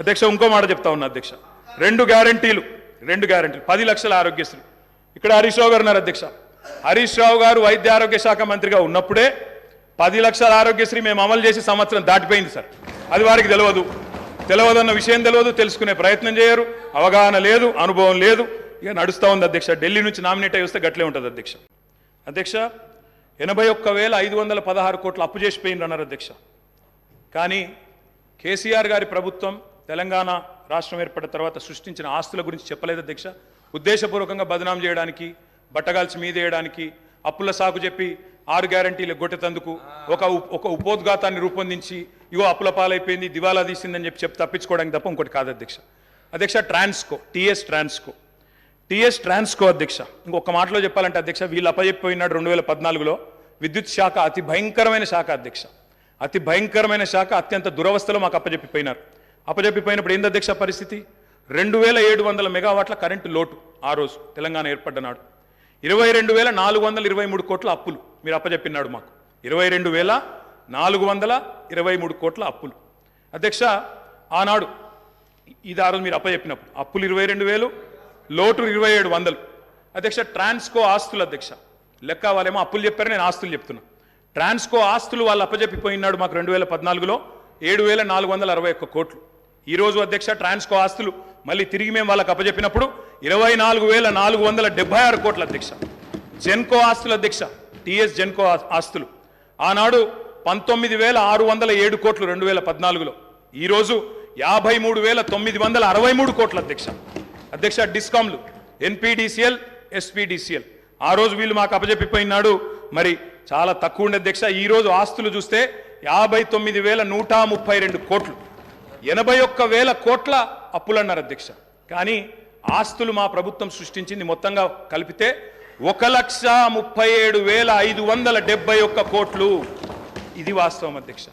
అధ్యక్ష ఇంకో మాట చెప్తా ఉన్నా అధ్యక్ష. రెండు గ్యారంటీలు రెండు గ్యారంటీలు. పది లక్షల ఆరోగ్యశ్రీ. ఇక్కడ హరీష్ రావు గారు ఉన్నారు అధ్యక్ష. హరీష్ రావు గారు వైద్య ఆరోగ్య శాఖ మంత్రిగా ఉన్నప్పుడే పది లక్షల ఆరోగ్యశ్రీ మేము అమలు చేసి సంవత్సరం దాటిపోయింది సార్. అది వారికి తెలియదు తెలియదన్న విషయం తెలియదు తెలుసుకునే ప్రయత్నం చేయరు. అవగాహన లేదు అనుభవం లేదు. ఇక నడుస్తూ ఉంది అధ్యక్ష. ఢిల్లీ నుంచి నామినేట్ అయి వస్తే గట్లే ఉంటుంది అధ్యక్ష. అధ్యక్ష ఎనభై ఒక్క వేల ఐదు వందల పదహారు కోట్లు అప్పు చేసిపోయింది అన్నారు అధ్యక్ష. కానీ కేసీఆర్ గారి ప్రభుత్వం తెలంగాణ రాష్ట్రం ఏర్పడిన తర్వాత సృష్టించిన ఆస్తుల గురించి చెప్పలేదు అధ్యక్ష. ఉద్దేశపూర్వకంగా బదనాం చేయడానికి బట్టగాల్చి మీదేయడానికి అప్పుల సాకు చెప్పి ఆరు గ్యారంటీలు గొట్టెతందుకు ఒక ఒక ఉపోద్ఘాతాన్ని రూపొందించి ఇగో అప్పుల పాలైపోయింది దివాలా తీసిందని చెప్పి చెప్పి తప్పించుకోవడానికి తప్ప ఇంకోటి కాదు అధ్యక్ష. అధ్యక్ష ట్రాన్స్కో టీఎస్ ట్రాన్స్కో. టీఎస్ ట్రాన్స్కో అధ్యక్ష ఇంకొక మాటలో చెప్పాలంటే అధ్యక్ష వీళ్ళు అప్పచెప్పిపోయినాడు రెండు వేల పద్నాలుగులో. విద్యుత్ శాఖ అతి భయంకరమైన శాఖ అధ్యక్ష. అతి భయంకరమైన శాఖ అత్యంత దురవస్థలో మాకు అప్పచెప్పిపోయినారు అప్పచెప్పిపోయినప్పుడు ఏంది అధ్యక్ష పరిస్థితి? రెండు వేల ఏడు వందల మెగావాట్ల కరెంటు లోటు ఆ రోజు తెలంగాణ ఏర్పడ్డ నాడు. ఇరవై రెండు వేల నాలుగు వందల ఇరవై మూడు కోట్ల అప్పులు మీరు అప్పచెప్పినాడు మాకు. ఇరవై రెండు వేల నాలుగు వందల ఇరవై మూడు కోట్ల అప్పులు. అధ్యక్ష ఆనాడు ఇది ఆ రోజు మీరు అప్పచెప్పినప్పుడు అప్పులు ఇరవై రెండు వేలు లోటు ఇరవై ఏడు వందలు. అధ్యక్ష ట్రాన్స్కో ఆస్తులు అధ్యక్ష. లెక్క వాళ్ళేమో అప్పులు చెప్పారు నేను ఆస్తులు చెప్తున్నా. ట్రాన్స్కో ఆస్తులు వాళ్ళు అప్పచెప్పిపోయినాడు మాకు రెండు వేల పద్నాలుగులో ఏడు వేల నాలుగు వందల అరవై ఒక్క కోట్లు. ఈ రోజు అధ్యక్ష ట్రాన్స్కో ఆస్తులు మళ్ళీ తిరిగి మేము వాళ్ళకి అప్పజెప్పినప్పుడు ఇరవై నాలుగు వేల నాలుగు వందల డెబ్బై ఆరు కోట్ల అధ్యక్ష. జెన్కో ఆస్తుల అధ్యక్ష టిఎస్ జెన్కో ఆస్తులు. ఆనాడు పంతొమ్మిది వేల ఆరు వందల ఏడు కోట్లు రెండు వేల పద్నాలుగులో. ఈరోజు యాభై మూడు వేల తొమ్మిది వందల అరవై మూడు కోట్ల అధ్యక్ష. అధ్యక్ష డిస్కామ్లు ఎన్పిడిసిఎల్ ఎస్పీడీసీఎల్. ఆ రోజు వీళ్ళు మాకు అప్పజెప్పిపోయినాడు మరి చాలా తక్కువ ఉండే అధ్యక్ష ఈ రోజు ఆస్తులు చూస్తే యాభై తొమ్మిది వేల నూట ముప్పై రెండు కోట్లు. ఎనభై ఒక్క వేల కోట్ల అప్పులన్నారు అధ్యక్ష. కానీ ఆస్తులు మా ప్రభుత్వం సృష్టించింది మొత్తంగా కలిపితే ఒక లక్ష ముప్పై ఏడు వేల ఐదు వందల డెబ్బై ఒక్క కోట్లు. ఇది వాస్తవం అధ్యక్ష.